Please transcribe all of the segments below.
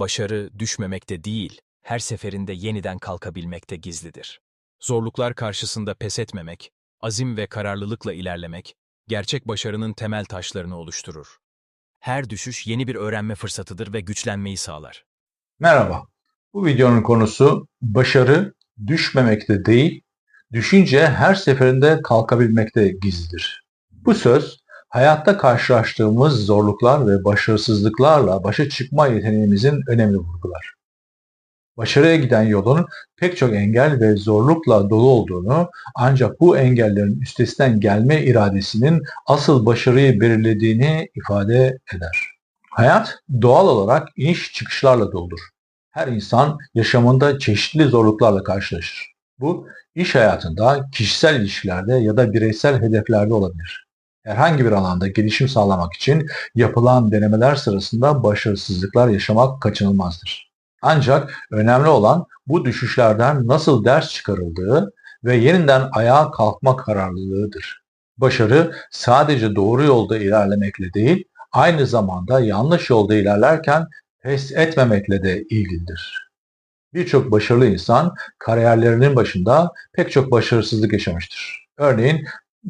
Başarı düşmemekte değil, her seferinde yeniden kalkabilmekte gizlidir. Zorluklar karşısında pes etmemek, azim ve kararlılıkla ilerlemek, gerçek başarının temel taşlarını oluşturur. Her düşüş yeni bir öğrenme fırsatıdır ve güçlenmeyi sağlar. Merhaba. Bu videonun konusu başarı düşmemekte değil, düşünce her seferinde kalkabilmekte gizlidir. Bu söz hayatta karşılaştığımız zorluklar ve başarısızlıklarla başa çıkma yeteneğimizin önemli vurgular. Başarıya giden yolun pek çok engel ve zorlukla dolu olduğunu ancak bu engellerin üstesinden gelme iradesinin asıl başarıyı belirlediğini ifade eder. Hayat doğal olarak iniş çıkışlarla doludur. Her insan yaşamında çeşitli zorluklarla karşılaşır. Bu iş hayatında, kişisel ilişkilerde ya da bireysel hedeflerde olabilir. Herhangi bir alanda gelişim sağlamak için yapılan denemeler sırasında başarısızlıklar yaşamak kaçınılmazdır. Ancak önemli olan bu düşüşlerden nasıl ders çıkarıldığı ve yeniden ayağa kalkma kararlılığıdır. Başarı sadece doğru yolda ilerlemekle değil, aynı zamanda yanlış yolda ilerlerken pes etmemekle de ilgilidir. Birçok başarılı insan kariyerlerinin başında pek çok başarısızlık yaşamıştır. Örneğin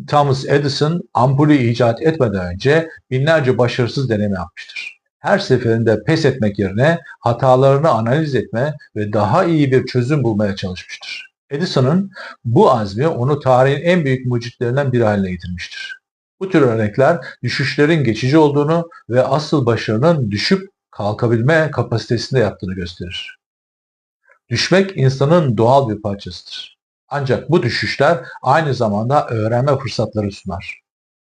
Thomas Edison ampulü icat etmeden önce binlerce başarısız deneme yapmıştır. Her seferinde pes etmek yerine hatalarını analiz etme ve daha iyi bir çözüm bulmaya çalışmıştır. Edison'ın bu azmi onu tarihin en büyük mucitlerinden biri haline getirmiştir. Bu tür örnekler düşüşlerin geçici olduğunu ve asıl başarının düşüp kalkabilme kapasitesinde yaptığını gösterir. Düşmek insanın doğal bir parçasıdır. Ancak bu düşüşler aynı zamanda öğrenme fırsatları sunar.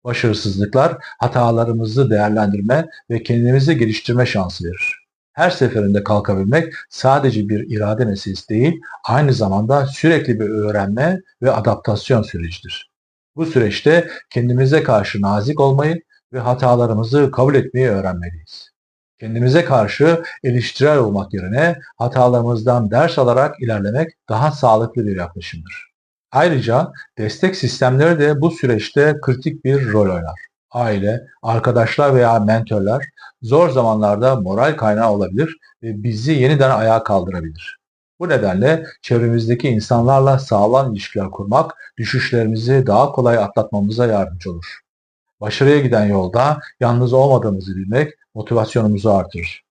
Başarısızlıklar hatalarımızı değerlendirme ve kendimizi geliştirme şansı verir. Her seferinde kalkabilmek sadece bir irade meselesi değil, aynı zamanda sürekli bir öğrenme ve adaptasyon sürecidir. Bu süreçte kendimize karşı nazik olmayı ve hatalarımızı kabul etmeyi öğrenmeliyiz. Kendimize karşı eleştirel olmak yerine hatalarımızdan ders alarak ilerlemek daha sağlıklı bir yaklaşımdır. Ayrıca destek sistemleri de bu süreçte kritik bir rol oynar. Aile, arkadaşlar veya mentorlar zor zamanlarda moral kaynağı olabilir ve bizi yeniden ayağa kaldırabilir. Bu nedenle çevremizdeki insanlarla sağlam ilişkiler kurmak düşüşlerimizi daha kolay atlatmamıza yardımcı olur. Başarıya giden yolda yalnız olmadığımızı bilmek motivasyonumuzu artırır.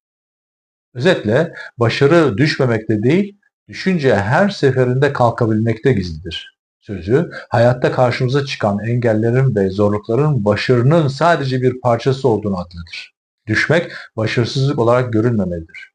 Özetle başarı düşmemekte değil, düşünce her seferinde kalkabilmekte gizlidir. Sözü hayatta karşımıza çıkan engellerin ve zorlukların başarının sadece bir parçası olduğunu hatırlatır. Düşmek başarısızlık olarak görünmemelidir.